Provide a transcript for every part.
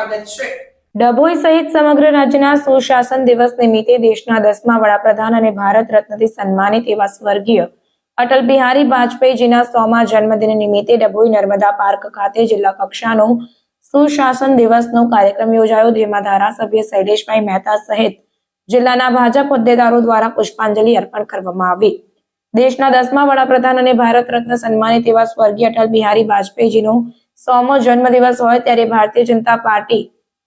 સ્વાગત છે ડભોઈ સહિત સમગ્ર રાજ્યના સુશાસન દિવસ નિમિત્તે દેશના દસમા વડાપ્રધાન અને ભારત રત્નથી સન્માનિત એવા સ્વર્ગીય અટલ બિહારી વાજપેયીજીના સોમા જન્મદિન નિમિત્તે ડભોઈ નર્મદા પાર્ક ખાતે જિલ્લા કક્ષાનો સુશાસન દિવસનો કાર્યક્રમ યોજાયો, જેમાં ધારાસભ્ય શૈલેષભાઈ મહેતા સહિત જિલ્લાના ભાજપ હોદ્દેદારો દ્વારા પુષ્પાંજલિ અર્પણ કરવામાં આવી. દેશના દસમા વડાપ્રધાન અને ભારત રત્ન સન્માનિત એવા સ્વર્ગીય અટલ બિહારી વાજપેયીજીનો સોમો જન્મદિવસ હોય ત્યારે ભારતીય જનતા પાર્ટી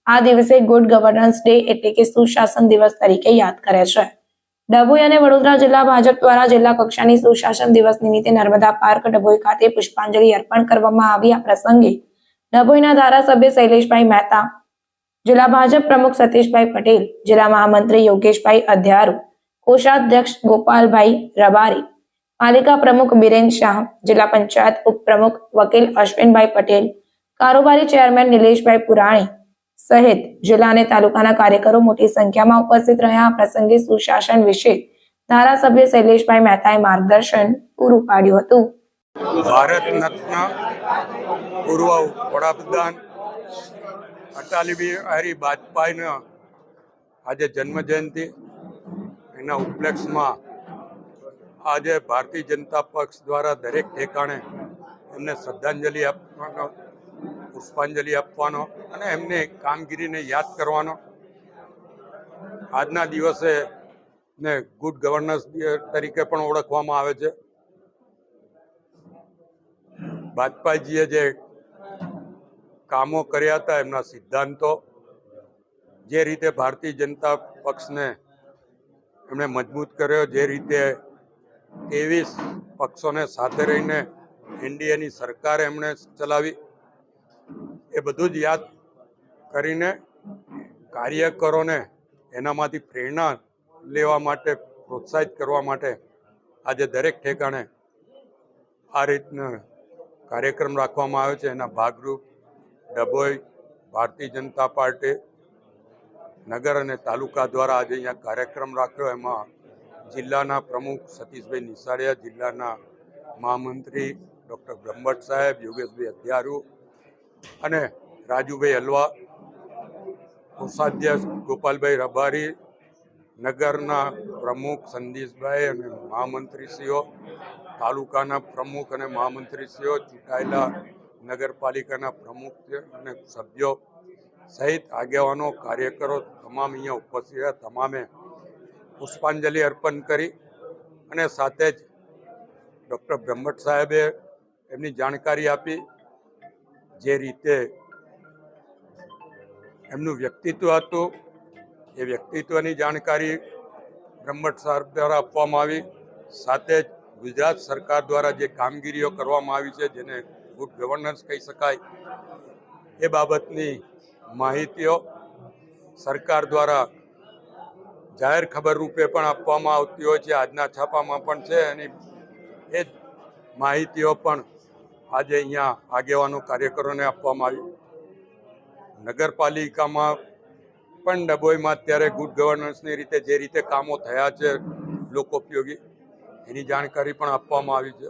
આ દિવસે ગુડ ગવર્નન્સ ડે એટલે કે સુશાસન દિવસ તરીકે યાદ કરે છે. ડભોઈ અને વડોદરા જિલ્લા ભાજપ દ્વારા જિલ્લા કક્ષાની સુશાસન દિવસ નિમિત્તે નર્મદા પાર્ક, ડભોઈ ખાતે પુષ્પાંજલિ અર્પણ કરવામાં આવી. આ પ્રસંગે ડભોઈના ધારાસભ્ય શૈલેષભાઈ મહેતા, જિલ્લા ભાજપ પ્રમુખ સતીશભાઈ પટેલ, જિલ્લા મહામંત્રી યોગેશભાઈ અધ્યારુ, કોષાધ્યક્ષ ગોપાલભાઈ રબારી પાલિકા પ્રમુખ બિરેન શાહ, જિલ્લા પંચાયત ઉપપ્રમુખ વકીલ અશ્વિનભાઈ પટેલ, કારોબારી ચેરમેન નિલેશભાઈ પુરાણી સહિત જિલ્લા અને તાલુકાના કાર્યકરો મોટી સંખ્યામાં ઉપસ્થિત રહ્યા. આ પ્રસંગે સુશાસન વિશે ધારાસભ્ય શૈલેષભાઈ મહેતાએ માર્ગદર્શન પૂરું પાડ્યું હતું. ભારત રત્ન પૂર્વ વડાપ્રધાન અટલ બિહારી વાજપેયીના આજે જન્મ જયંતિ એના ઉપલક્ષમાં આજે ભારતીય જનતા પક્ષ દ્વારા દરેક ઠેકાણે એમને શ્રદ્ધાંજલિ આપવાનો, પુષ્પાંજલિ આપવાનો અને એમને કામગીરીને યાદ કરવાનો. આજના દિવસે ને ગુડ ગવર્નન્સ તરીકે પણ ઓળખવામાં આવે છે. વાજપાઈજીએ જે કામો કર્યા હતા એમના સિદ્ધાંતો, જે રીતે ભારતીય જનતા પક્ષને એમણે મજબૂત કર્યો, જે રીતે ત્રેવીસ પક્ષોને સાથે રહીને એનડીએની સરકાર એમણે ચલાવી. એ બધું જ યાદ કરીને કાર્યકરોને એનામાંથી પ્રેરણા લેવા માટે, પ્રોત્સાહિત કરવા માટે આજે દરેક ઠેકાણે આ રીતના કાર્યક્રમ રાખવામાં આવ્યો છે. એના ભાગરૂપ ડભોઈ, ભારતીય જનતા પાર્ટી, નગર અને તાલુકા દ્વારા આજે અહીંયા કાર્યક્રમ રાખ્યો. એમાં જિલ્લાના પ્રમુખ સતીશભાઈ નિસારિયા જિલ્લાના મહામંત્રી ડૉક્ટર બ્રહ્મટ સાહેબ, યોગેશભાઈ અધ્યારુ અને રાજુભાઈ હલવા, કોષાધ્યક્ષ ગોપાલભાઈ રબારી, નગરના પ્રમુખ સંદીશભાઈ અને મહામંત્રીશ્રીઓ, તાલુકાના પ્રમુખ અને મહામંત્રીશ્રીઓ, ચૂંટાયેલા નગરપાલિકાના પ્રમુખ અને સભ્યો સહિત આગેવાનો, કાર્યકરો તમામ અહીંયા ઉપસ્થિત તમામે પુષ્પાંજલિ અર્પણ કરી અને સાથે જ ડૉક્ટર બ્રહ્મટ સાહેબે એમની જાણકારી આપી, જે રીતે એમનું વ્યક્તિત્વ હતું, એ વ્યક્તિત્વની જાણકારી બ્રહ્મટ સાહેબ દ્વારા આપવામાં આવી. સાથે જ ગુજરાત સરકાર દ્વારા જે કામગીરીઓ કરવામાં આવી છે, જેને ગુડ ગવર્નન્સ કહી શકાય, એ બાબતની માહિતીઓ સરકાર દ્વારા જાહેર ખબર રૂપે પણ આપવામાં આવતી હોય છે, આજના છાપામાં પણ છે અને એ જ માહિતીઓ પણ આજે અહીંયા આગેવાનો કાર્યકરોને આપવામાં આવી. નગરપાલિકામાં પણ ડભોઈમાં અત્યારે ગુડ ગવર્નન્સની રીતે જે રીતે કામો થયા છે લોકોપયોગી એની જાણકારી પણ આપવામાં આવી છે.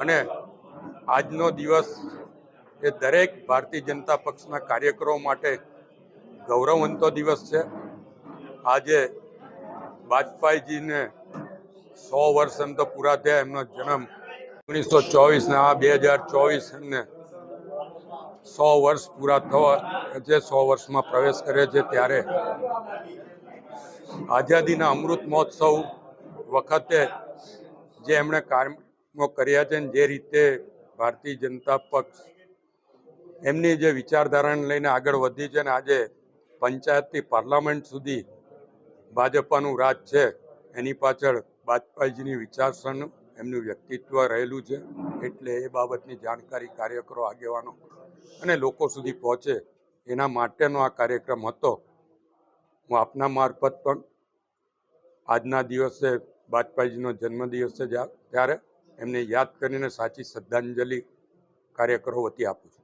અને આજનો દિવસ એ દરેક ભારતીય જનતા પક્ષના કાર્યકરો માટે ગૌરવવંતો દિવસ છે. આજે વાજપેયીજીને સો વર્ષ એમ તો પૂરા થયા એમનો જન્મ. ઓગણીસો ચોવીસના આ બે હજાર ચોવીસ એમને સો વર્ષ પૂરા થવા જે સો વર્ષમાં પ્રવેશ કરે છે ત્યારે આઝાદીના અમૃત મહોત્સવ વખતે જે એમણે કામો કર્યા છે ને જે રીતે ભારતીય જનતા પક્ષ એમની જે વિચારધારાને લઈને આગળ વધી છે ને આજે પંચાયતથી પાર્લામેન્ટ સુધી ભાજપાનું રાજ છે, એની પાછળ બાજપાઈજીની વિચારસરણી એમનું વ્યક્તિત્વ રહેલું છે, એટલે એ બાબતની જાણકારી કાર્યકરો આગેવાનો અને લોકો સુધી પહોંચે, એના માટેનો આ કાર્યક્રમ હતો. હું આપના મારફત પણ આજના દિવસે વાજપેયીજીનો જન્મદિવસ છે ત્યારે એમને યાદ કરીને સાચી શ્રદ્ધાંજલિ કાર્યકરો વતી આપું છું.